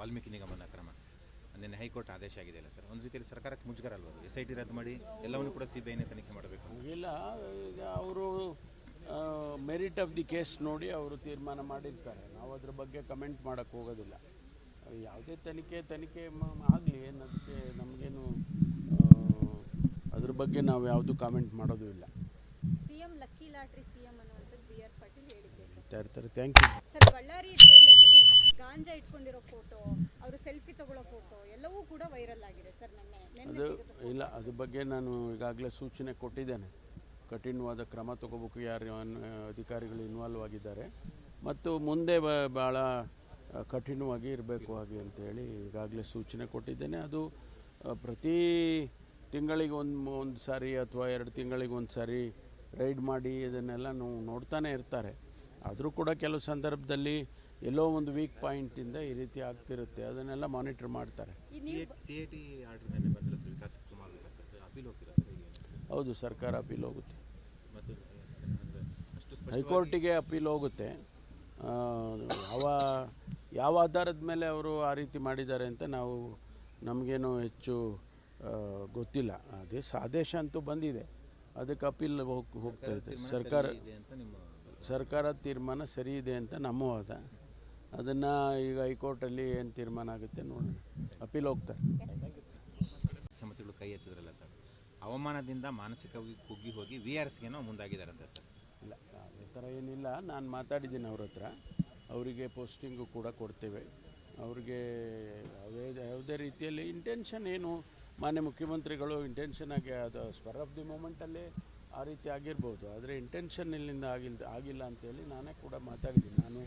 ವಾಲ್ಮೀಕಿ ನಿಗಮನ ಕ್ರಮ ನಿನ್ನೆ ಹೈಕೋರ್ಟ್ ಆದೇಶ ಆಗಿದೆ ಅಲ್ಲ ಸರ್? ಒಂದು ರೀತಿಯಲ್ಲಿ ಸರ್ಕಾರಕ್ಕೆ ಮುಜುಗರ ಅಲ್ವಾ ಎಸ್ ಐ ಟಿ ರದ್ದು ಮಾಡಿ ಎಲ್ಲವನ್ನೂ ಕೂಡ ಸಿ ಬಿ ಐನೇ ತನಿಖೆ ಮಾಡಬೇಕು. ಇಲ್ಲ ಈಗ ಅವರು ಮೆರಿಟ್ ಆಫ್ ದಿ ಕೇಸ್ ನೋಡಿ ಅವರು ತೀರ್ಮಾನ ಮಾಡಿರ್ತಾರೆ. ನಾವು ಅದ್ರ ಬಗ್ಗೆ ಕಮೆಂಟ್ ಮಾಡೋಕ್ಕೆ ಹೋಗೋದಿಲ್ಲ. ಯಾವುದೇ ತನಿಖೆ ತನಿಖೆ ಆಗಲಿ ಏನದಕ್ಕೆ ನಮಗೇನು ಅದ್ರ ಬಗ್ಗೆ ನಾವು ಯಾವುದು ಕಾಮೆಂಟ್ ಮಾಡೋದು ಇಲ್ಲ. ಸಿಎಂ ಲಕ್ಕಿ ಲಾಟ್ರಿ ಸಿಎಂ ಅನ್ನುವಂಥದ್ದು ಬಿ ಆರ್ ಪಾಟೀಲ್ ಇರ್ತಾರೆ ಥ್ಯಾಂಕ್ ಯು ಇಟ್ಕೊಂಡಿರೋ ಫೋಟೋ ಅವರು ಸೆಲ್ಫಿ ತಗೊಳ್ಳೋ ಫೋಟೋ ಎಲ್ಲವೂ ಕೂಡ ವೈರಲ್ ಆಗಿದೆ ಸರ್ ನೆನ್ನೆ. ಅದು ಇಲ್ಲ ಅದ್ರ ಬಗ್ಗೆ ನಾನು ಈಗಾಗಲೇ ಸೂಚನೆ ಕೊಟ್ಟಿದ್ದೇನೆ. ಕಠಿಣವಾದ ಕ್ರಮ ತಗೋಬೇಕು ಯಾರು ಅಧಿಕಾರಿಗಳು ಇನ್ವಾಲ್ವ್ ಆಗಿದ್ದಾರೆ. ಮತ್ತು ಮುಂದೆ ಭಾಳ ಕಠಿಣವಾಗಿ ಇರಬೇಕು ಹಾಗೆ ಅಂತೇಳಿ ಈಗಾಗಲೇ ಸೂಚನೆ ಕೊಟ್ಟಿದ್ದೇನೆ. ಅದು ಪ್ರತಿ ತಿಂಗಳಿಗೆ ಒಂದು ಒಂದು ಸಾರಿ ಅಥವಾ ಎರಡು ತಿಂಗಳಿಗೆ ಒಂದು ಸಾರಿ ರೈಡ್ ಮಾಡಿ ಇದನ್ನೆಲ್ಲ ನಾವು ನೋಡ್ತಾನೆ ಇರ್ತಾರೆ. ಆದರೂ ಕೂಡ ಕೆಲವು ಸಂದರ್ಭದಲ್ಲಿ ಎಲ್ಲೋ ಒಂದು ವೀಕ್ ಪಾಯಿಂಟಿಂದ ಈ ರೀತಿ ಆಗ್ತಿರುತ್ತೆ. ಅದನ್ನೆಲ್ಲ ಮಾನಿಟರ್ ಮಾಡ್ತಾರೆ. ಹೌದು ಸರ್ಕಾರ ಅಪೀಲ್ ಹೋಗುತ್ತೆ. ಹೈಕೋರ್ಟಿಗೆ ಅಪೀಲ್ ಹೋಗುತ್ತೆ. ಅವ ಯಾವ ಯಾವ ಆಧಾರದ ಮೇಲೆ ಅವರು ಆ ರೀತಿ ಮಾಡಿದ್ದಾರೆ ಅಂತ ನಾವು ನಮಗೇನು ಹೆಚ್ಚು ಗೊತ್ತಿಲ್ಲ. ಆದೇಶ ಆದೇಶ ಅಂತೂ ಬಂದಿದೆ. ಅದಕ್ಕೆ ಅಪೀಲ್ ಹೋಗಿ ಹೋಗ್ತಾ ಇದೆ. ಸರ್ಕಾರ ಸರ್ಕಾರ ಅಂತ ನಿಮ್ಮ ಸರ್ಕಾರದ ತೀರ್ಮಾನ ಸರಿ ಇದೆ ಅಂತ ನಮ್ಮ ವಾದ ಅದನ್ನು ಈಗ ಹೈಕೋರ್ಟಲ್ಲಿ ಏನು ತೀರ್ಮಾನ ಆಗುತ್ತೆ ನೋಡೋಣ ಅಪೀಲ್ ಹೋಗ್ತಾರೆ. ಮುಖ್ಯಮಂತ್ರಿಗಳು ಕೈ ಎತ್ತಿದ್ರಲ್ಲ ಸರ್. ಅವಮಾನದಿಂದ ಮಾನಸಿಕವಾಗಿ ಕುಗ್ಗಿ ಹೋಗಿ ವಿ ಆರ್ ಎಸ್ಗೆನೋ ಮುಂದಾಗಿದ್ದಾರಂತೆ ಸರ್. ಇಲ್ಲ ಅದೇ ಥರ ಏನಿಲ್ಲ. ನಾನು ಮಾತಾಡಿದ್ದೀನಿ ಅವ್ರ ಹತ್ರ. ಅವರಿಗೆ ಪೋಸ್ಟಿಂಗು ಕೂಡ ಕೊಡ್ತೇವೆ. ಅವ್ರಿಗೆ ಯಾವುದೇ ಯಾವುದೇ ರೀತಿಯಲ್ಲಿ ಇಂಟೆನ್ಷನ್ ಏನು ಮಾನ್ಯ ಮುಖ್ಯಮಂತ್ರಿಗಳು ಇಂಟೆನ್ಷನ್ ಆಗಿ ಅದು ಸ್ಪರ್ ಆಫ್ ದಿ ಮೂಮೆಂಟಲ್ಲೇ ಆ ರೀತಿ ಆಗಿರ್ಬೋದು. ಆದರೆ ಇಂಟೆನ್ಷನ್ ಇಲ್ಲಿಂದ ಆಗಿಲ್ಲ ಆಗಿಲ್ಲ ಅಂತೇಳಿ ನಾನೇ ಕೂಡ ಮಾತಾಡಿದ್ದೀನಿ. ನಾನು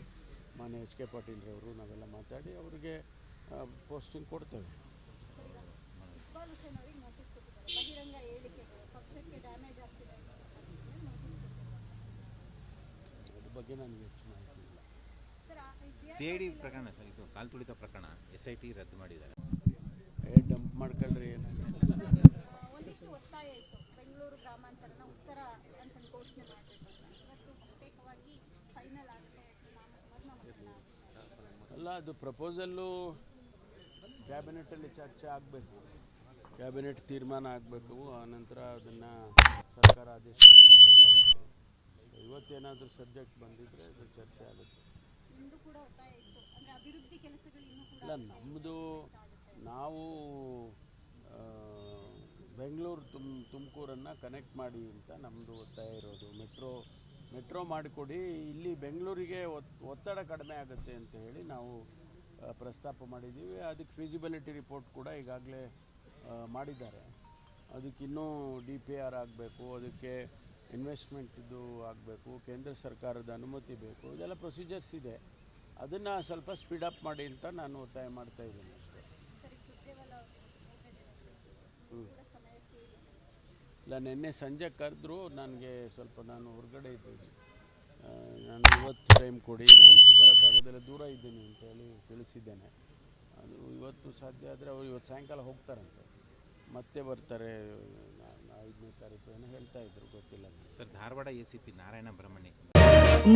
ಮಾನ್ಯ ಎಚ್ ಕೆ ಪಾಟೀಲ್ರವರು ನಾವೆಲ್ಲ ಮಾತಾಡಿ ಅವರಿಗೆ ಪೋಸ್ಟಿಂಗ್ ಕೊಡ್ತೇವೆ. ಅದ್ರ ಬಗ್ಗೆ ನನಗೆ ಹೆಚ್ಚು ಮಾಹಿತಿ ಇಲ್ಲ. ಸಿ ಐ ಡಿ ಪ್ರಕರಣ ಸರ್ ಇದು ಕಾಲ್ ತುಳಿತ ಪ್ರಕರಣ ಎಸ್ ಐ ಟಿ ರದ್ದು ಮಾಡಿದ್ದಾರೆ. ಏ ಡಂಪ್ ಮಾಡ್ಕೊಳ್ರಿ ಏನಾಗುತ್ತೆ ಒಂದಿಷ್ಟು ಒತ್ತಾಯ ಇತ್ತು ಬೆಂಗಳೂರು ಗ್ರಾಮಾಂತರನ ಉತ್ತರ ಅಂತ ಘೋಷಣೆ ಮಾಡಬೇಕು ಅಂತ ಇವತ್ತು ಪ್ರತ್ಯೇಕವಾಗಿ ಫೈನಲ್ ಆಗುತ್ತೆ ನಾಮಕರಣ ಅಲ್ಲ ಅದು ಪ್ರಪೋಸಲ್ಲು ಕ್ಯಾಬಿನೆಟಲ್ಲಿ ಚರ್ಚೆ ಆಗಬೇಕು. ಕ್ಯಾಬಿನೆಟ್ ತೀರ್ಮಾನ ಆಗಬೇಕು. ಆನಂತರ ಅದನ್ನು ಸರ್ಕಾರ ಆದೇಶ ಹೊರಡಿಸ್ಬೇಕಾಗುತ್ತೆ. ಇವತ್ತೇನಾದರೂ ಸಬ್ಜೆಕ್ಟ್ ಬಂದಿದ್ದರೆ ಅದು ಚರ್ಚೆ ಆಗುತ್ತೆ. ಇಲ್ಲ ನಮ್ಮದು ನಾವು ಬೆಂಗಳೂರು ತುಮ್ ತುಮಕೂರನ್ನು ಕನೆಕ್ಟ್ ಮಾಡಿ ಅಂತ ನಮ್ಮದು ಒತ್ತಾಯ ಇರೋದು. ಮೆಟ್ರೋ ಮೆಟ್ರೋ ಮಾಡಿಕೊಡಿ, ಇಲ್ಲಿ ಬೆಂಗಳೂರಿಗೆ ಒತ್- ಒತ್ತಡ ಕಡಿಮೆ ಆಗುತ್ತೆ ಅಂತ ಹೇಳಿ ನಾವು ಪ್ರಸ್ತಾಪ ಮಾಡಿದ್ದೀವಿ. ಅದಕ್ಕೆ ಫಿಸಿಬಿಲಿಟಿ ರಿಪೋರ್ಟ್ ಕೂಡ ಈಗಾಗಲೇ ಮಾಡಿದ್ದಾರೆ. ಅದಕ್ಕೆ ಇನ್ನೂ ಡಿ ಪಿ ಆರ್ ಆಗಬೇಕು, ಅದಕ್ಕೆ ಇನ್ವೆಸ್ಟ್ಮೆಂಟ್ದು ಆಗಬೇಕು, ಕೇಂದ್ರ ಸರ್ಕಾರದ ಅನುಮತಿ ಬೇಕು, ಇದೆಲ್ಲ ಪ್ರೊಸೀಜರ್ಸ್ ಇದೆ. ಅದನ್ನು ಸ್ವಲ್ಪ ಸ್ಪೀಡ್ ಅಪ್ ಮಾಡಿ ಅಂತ ನಾನು ಒತ್ತಾಯ ಮಾಡ್ತಾ ಇದ್ದೀನಿ ಅಷ್ಟೇ ಸರಿ ಸುರ್ಜೇವಾಲ ಹ್ಞೂ ಕೂಡ ಸಮಯಕ್ಕೆ ಇಲ್ಲ. ಇಲ್ಲ ನಿನ್ನೆ ಸಂಜೆ ಕರೆದ್ರು ನನಗೆ ಸ್ವಲ್ಪ ನಾನು ಹೊರಗಡೆ ಇದ್ದೀನಿ. ನಾನು ಇವತ್ತು ಟೈಮ್ ಕೊಡಿ ನಾನು ಸ- ಬರೋಕ್ಕಾಗೋದಿಲ್ಲ ದೂರ ಇದ್ದೀನಿ ಅಂತ ಹೇಳಿ ತಿಳಿಸಿದ್ದೇನೆ. ಅದು ಇವತ್ತು ಸಾಧ್ಯ ಆದರೆ ಅವರು ಇವತ್ತು ಸಾಯಂಕಾಲ ಹೋಗ್ತಾರಂತೆ. ಮತ್ತೆ ಬರ್ತಾರೆ ಐದನೇ ತಾರೀಕು ಏನೋ ಹೇಳ್ತಾ ಇದ್ರು ಗೊತ್ತಿಲ್ಲ sir Dharwad A C P Narayana Brahmani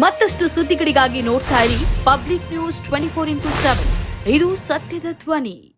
ಮತ್ತಷ್ಟು ಸುದ್ದಿಗಳಿಗಾಗಿ ನೋಡ್ತಾ ಇರಿ public news twenty four into seven ಇದು ಸತ್ಯದ ಧ್ವನಿ.